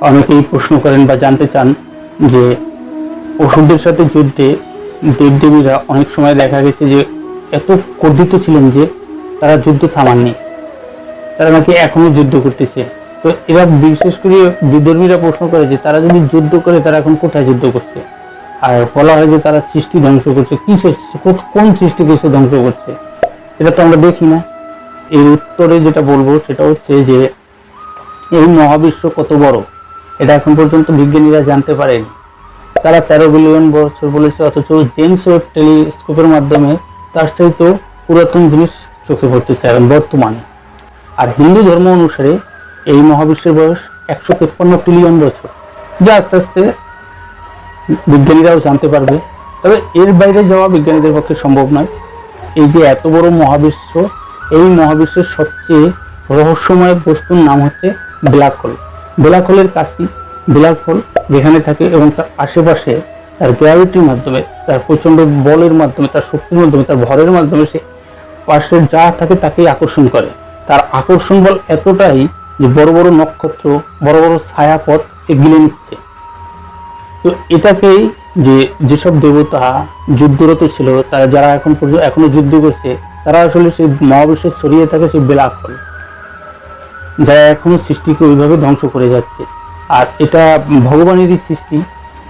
অনেকেই প্রশ্ন করেন বা জানতে চান যে অসুরদের সাথে যুদ্ধে দেবদেবীরা অনেক সময় দেখা গেছে যে এত ক্রোধিত ছিলেন যে তারা যুদ্ধ থামাননি। তারা নাকি এখনও যুদ্ধ করতেছে। তো এরা বিশেষ করে বিধর্মীরা প্রশ্ন করে যে তারা যদি যুদ্ধ করে তারা এখন কোথায় যুদ্ধ করছে? আর বলা হয় যে তারা সৃষ্টি ধ্বংস করছে। কি কোন সৃষ্টিকে সে ধ্বংস করছে? এটা তো আমরা দেখি না। এর উত্তরে যেটা বলব সেটা হচ্ছে যে এই মহাবিশ্ব কত বড়? এটা এখন পর্যন্ত বিজ্ঞানীরা জানতে পারেনি। তারা তেরো বিলিয়ন বছর বলেছে, অথচ জেমস ওয়েব টেলিস্কোপের মাধ্যমে তার চাইতে পুরাতন জিনিস চোখে পড়তেছে এখন বর্তমানে। আর হিন্দু ধর্ম অনুসারে এই মহাবিশ্বের বয়স একশো তেপ্পান্ন ট্রিলিয়ন বছর। যা আস্তে আস্তে বিজ্ঞানীরাও জানতে পারবে। তবে এর বাইরে যাওয়া বিজ্ঞানীদের পক্ষে সম্ভব নয়। এই যে এত বড় মহাবিশ্ব, এই মহাবিশ্বের সবচেয়ে রহস্যময় বস্তুর নাম হচ্ছে ব্ল্যাক হোল। কাছে ব্ল্যাক হোল যেখানে থাকে এবং তার আশেপাশে তার গ্র্যাভিটির মাধ্যমে, তার প্রচণ্ড বলের মাধ্যমে, তার শক্তির মাধ্যমে, তার ভরের মাধ্যমে সে পাশের যা থাকে তাকেই আকর্ষণ করে। তার আকর্ষণ বল এতটাই যে বড় বড় নক্ষত্র, বড় বড় ছায়াপথ সে গিলে নিচ্ছে। তো এটাকেই যে যেসব দেবতা যুদ্ধরত ছিল, তারা যারা এখন পর্যন্ত এখনও যুদ্ধ করছে, তারা আসলে সেই মহাবিশ্বে ছড়িয়ে থাকে সেই বেলাক ফল যারা এখনও সৃষ্টিকে ওইভাবে ধ্বংস করে যাচ্ছে। আর এটা ভগবানেরই সৃষ্টি।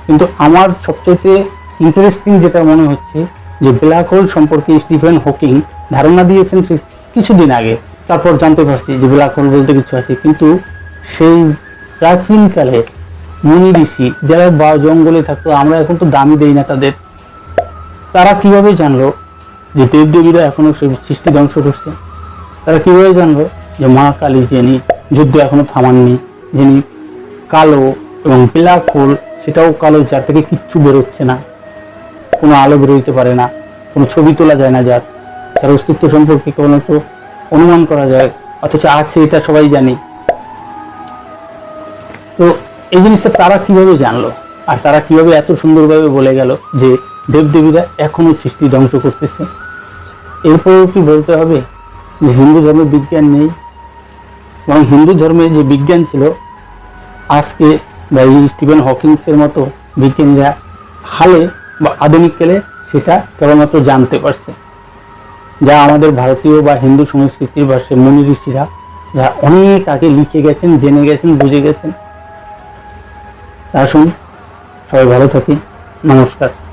কিন্তু আমার সবচেয়ে ইন্টারেস্টিং যেটা মনে হচ্ছে, যে ব্ল্যাক হোল সম্পর্কে স্টিফেন হকিং ধারণা দিয়েছেন সে কিছুদিন আগে। তারপর জানতে পারছি যে ব্ল্যাক হোল বলতে কিছু আছে। কিন্তু সেই প্রাচীনকালে মুনি ঋষি, যারা বা জঙ্গলে থাকতো, আমরা এখন তো দামি দেই না তাদের। তারা কীভাবে জানলো যে দেবদেবীরা এখনও সেই সৃষ্টি ধ্বংস করছে? তারা কীভাবে জানলো যে মা কালী যিনি যুদ্ধ এখনও থামাননি, যিনি কালো এবং ব্ল্যাক হোল সেটাও কালো, যার থেকে কিচ্ছু বেরোচ্ছে না। কোনো আলো বেরোইতে পারে না, কোনো ছবি তোলা যায় না যার। তার অস্তিত্ব সম্পর্কে কোনো তো অনুমান করা যায়, অথচ আছে, এটা সবাই জানি। তো এই জিনিসটা তারা কীভাবে জানলো? আর তারা কীভাবে এত সুন্দরভাবে বলে গেল যে দেবদেবীরা এখনও সৃষ্টি ধ্বংস করতেছে? এরপরেও কি বলতে হবে যে হিন্দু ধর্মে বিজ্ঞান নেই? এবং হিন্দু ধর্মে যে বিজ্ঞান ছিল, আজকে বা এই স্টিভেন হকিংসের মতো বিজ্ঞানীরা হালে বা আধুনিক কালে সেটা কেবলমাত্র জানতে পারছে। যা আমাদের ভারতীয় বা হিন্দু সংস্কৃতির বা সে মুনি ঋষিরা যারা অনেক আগে লিখে গেছেন, জেনে গেছেন, বুঝে গেছেন। আসুন, সবাই ভালো থাকি। নমস্কার।